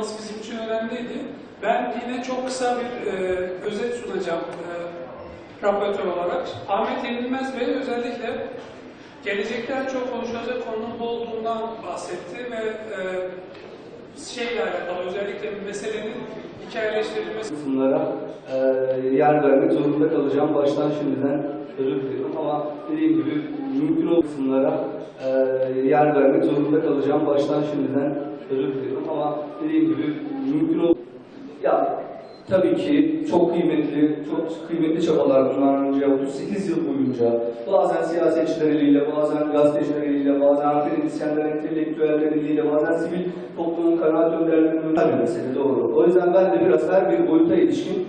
olması bizim için önemliydi. Ben yine çok kısa bir e, özet sunacağım e, raportör olarak. Ahmet Yenilmez Bey özellikle gelecekten çok konuşulacak konunun olduğundan bahsetti ve e, şeyle alakalı özellikle meselenin hikayeleştirilmesi kısımlara e, yer vermek zorunda kalacağım. Baştan şimdiden özür diliyorum ama dediğim gibi mümkün olduğu kısımlara e, yer vermek zorunda kalacağım. Baştan şimdiden özür diliyorum ama dediğim gibi mümkün olduğu ya tabii ki çok kıymetli, çok kıymetli çabalar bunlar önce 38 yıl boyunca bazen siyasetçiler eliyle, bazen gazeteciler eliyle, bazen akademisyenler, entelektüeller eliyle, bazen sivil toplumun kanaat önderlerinin önemli mesele doğru. O yüzden ben de biraz her bir boyuta ilişkin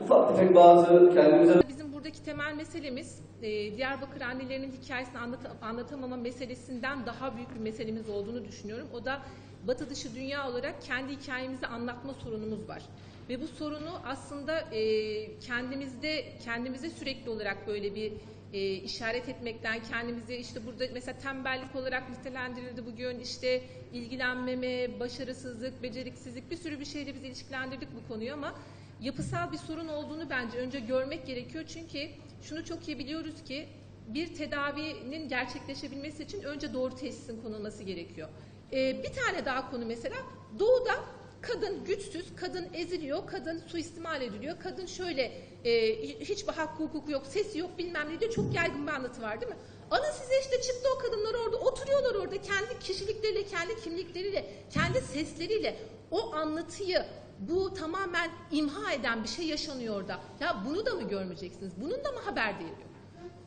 ufak tefek bazı kendimize Bizim buradaki temel meselemiz e, Diyarbakır annelerinin hikayesini anlata- anlatamama meselesinden daha büyük bir meselemiz olduğunu düşünüyorum. O da batı dışı dünya olarak kendi hikayemizi anlatma sorunumuz var. Ve bu sorunu aslında e, kendimizde kendimize sürekli olarak böyle bir e, işaret etmekten kendimizi işte burada mesela tembellik olarak nitelendirildi bugün işte ilgilenmeme, başarısızlık, beceriksizlik bir sürü bir şeyle biz ilişkilendirdik bu konuyu ama yapısal bir sorun olduğunu bence önce görmek gerekiyor. Çünkü şunu çok iyi biliyoruz ki bir tedavinin gerçekleşebilmesi için önce doğru teşhisin konulması gerekiyor. Ee, bir tane daha konu mesela doğuda kadın güçsüz, kadın eziliyor, kadın suistimal ediliyor, kadın şöyle e, hiçbir hakkı hukuku yok, sesi yok bilmem ne diyor. Çok yaygın bir anlatı var değil mi? Alın size işte çıktı o kadınlar orada oturuyorlar orada kendi kişilikleriyle, kendi kimlikleriyle, kendi sesleriyle o anlatıyı bu tamamen imha eden bir şey yaşanıyor orada. Ya bunu da mı görmeyeceksiniz? Bunun da mı haber değeri yok?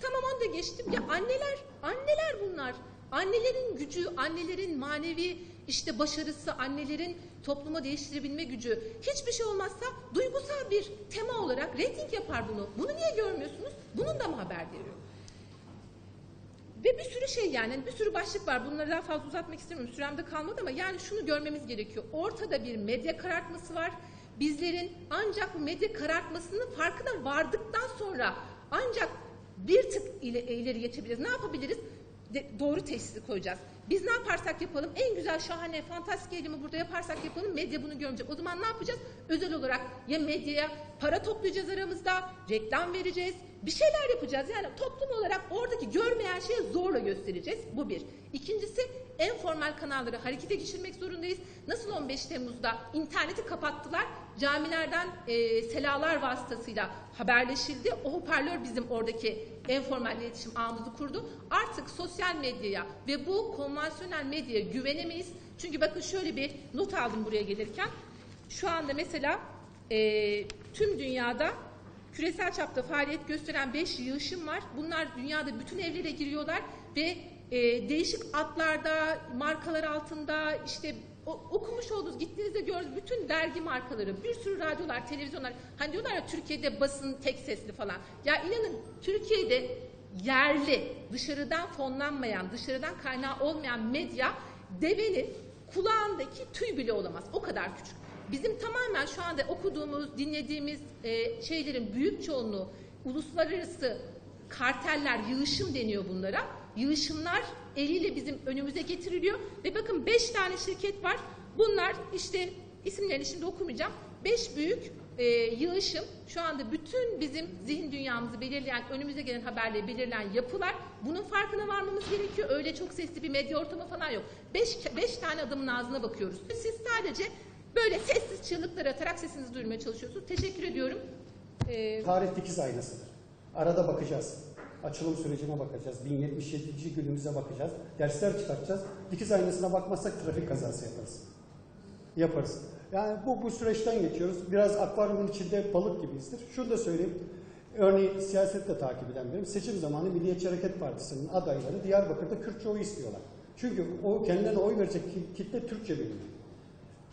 Tamam onu da geçtim. Ya anneler, anneler bunlar. Annelerin gücü, annelerin manevi işte başarısı, annelerin toplumu değiştirebilme gücü. Hiçbir şey olmazsa duygusal bir tema olarak reyting yapar bunu. Bunu niye görmüyorsunuz? Bunun da mı haber değeri yok? Ve bir sürü şey yani bir sürü başlık var. Bunları daha fazla uzatmak istemiyorum. Süremde kalmadı ama yani şunu görmemiz gerekiyor. Ortada bir medya karartması var. Bizlerin ancak bu medya karartmasının farkına vardıktan sonra ancak bir tık ile, ileri geçebiliriz. Ne yapabiliriz? De- doğru teşhisi koyacağız. Biz ne yaparsak yapalım en güzel şahane fantastik eylemi burada yaparsak yapalım medya bunu görmeyecek. O zaman ne yapacağız? Özel olarak ya medyaya para toplayacağız aramızda, reklam vereceğiz, bir şeyler yapacağız. Yani toplum olarak oradaki görmeyen şeyi zorla göstereceğiz. Bu bir. İkincisi en formal kanalları harekete geçirmek zorundayız. Nasıl 15 Temmuz'da interneti kapattılar, camilerden e, selalar vasıtasıyla haberleşildi. O hoparlör bizim oradaki en formal iletişim ağımızı kurdu. Artık sosyal medyaya ve bu konvansiyonel medyaya güvenemeyiz. Çünkü bakın şöyle bir not aldım buraya gelirken. Şu anda mesela e, tüm dünyada küresel çapta faaliyet gösteren 5 yığışım var. Bunlar dünyada bütün evlere giriyorlar ve e, değişik adlarda, markalar altında işte o, okumuş olduğunuz, gittiğinizde gördüğünüz bütün dergi markaları, bir sürü radyolar, televizyonlar. Hani diyorlar ya Türkiye'de basın tek sesli falan. Ya inanın Türkiye'de yerli, dışarıdan fonlanmayan, dışarıdan kaynağı olmayan medya devenin kulağındaki tüy bile olamaz. O kadar küçük. Bizim tamamen şu anda okuduğumuz, dinlediğimiz e, şeylerin büyük çoğunluğu uluslararası karteller, yığışım deniyor bunlara. Yığışımlar eliyle bizim önümüze getiriliyor ve bakın beş tane şirket var. Bunlar işte isimlerini şimdi okumayacağım. Beş büyük e, yığışım şu anda bütün bizim zihin dünyamızı belirleyen, önümüze gelen haberleri belirleyen yapılar. Bunun farkına varmamız gerekiyor. Öyle çok sesli bir medya ortamı falan yok. Beş, beş tane adamın ağzına bakıyoruz. Siz sadece böyle sessiz çığlıklar atarak sesinizi duyurmaya çalışıyorsunuz. Teşekkür ediyorum. Ee, Tarih dikiz aynasıdır. Arada bakacağız. Açılım sürecine bakacağız. 1077. günümüze bakacağız. Dersler çıkartacağız. Dikiz aynasına bakmazsak trafik kazası yaparız. Yaparız. Yani bu, bu süreçten geçiyoruz. Biraz akvaryumun içinde balık gibiyizdir. Şunu da söyleyeyim. Örneğin siyasetle takip eden benim seçim zamanı Milliyetçi Hareket Partisi'nin adayları Diyarbakır'da Kürtçe oy istiyorlar. Çünkü o kendilerine oy verecek ki- kitle Türkçe biliyor.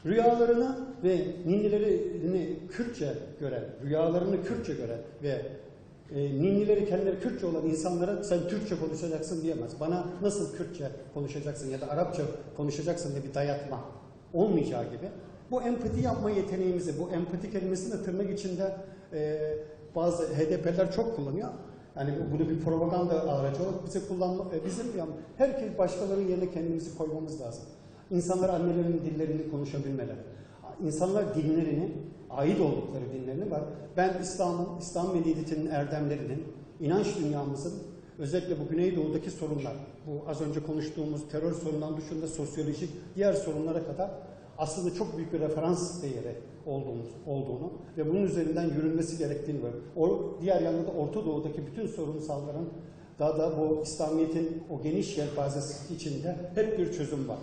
Rüyalarını ve ninnilerini Kürtçe gören, rüyalarını Kürtçe gören ve e, ninnileri kendileri Kürtçe olan insanlara sen Türkçe konuşacaksın diyemez. Bana nasıl Kürtçe konuşacaksın ya da Arapça konuşacaksın diye bir dayatma olmayacağı gibi. Bu empati yapma yeteneğimizi, bu empati kelimesini tırnak içinde e, bazı HDP'ler çok kullanıyor. Yani bu- bunu bir propaganda aracı olarak bize kullanma, e, bizim yani herkes başkalarının yerine kendimizi koymamız lazım. İnsanlar annelerinin dillerini konuşabilmeleri. İnsanlar dinlerini, ait oldukları dinlerini var. Ben İslam'ın, İslam medeniyetinin erdemlerinin, inanç dünyamızın özellikle bu Güneydoğu'daki sorunlar, bu az önce konuştuğumuz terör sorundan dışında sosyolojik diğer sorunlara kadar aslında çok büyük bir referans değeri olduğunu, olduğunu ve bunun üzerinden yürünmesi gerektiğini var. O, diğer yanda da Orta Doğu'daki bütün sorunsalların daha da bu İslamiyet'in o geniş yelpazesi içinde hep bir çözüm var.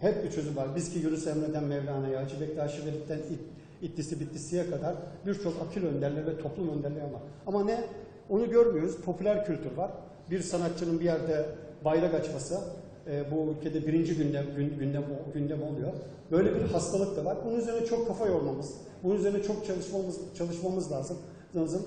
Hep bir çözüm var. Biz ki Yunus Emre'den Mevlana'ya, Hacı Bektaş Velid'den İt- İttisi Bittisi'ye kadar birçok akıl önderleri ve toplum önderleri var. Ama ne? Onu görmüyoruz. Popüler kültür var. Bir sanatçının bir yerde bayrak açması, e, bu ülkede birinci gündem, gün- gündem, gündem oluyor. Böyle bir hastalık da var. Bunun üzerine çok kafa yormamız, bunun üzerine çok çalışmamız, çalışmamız lazım. lazım.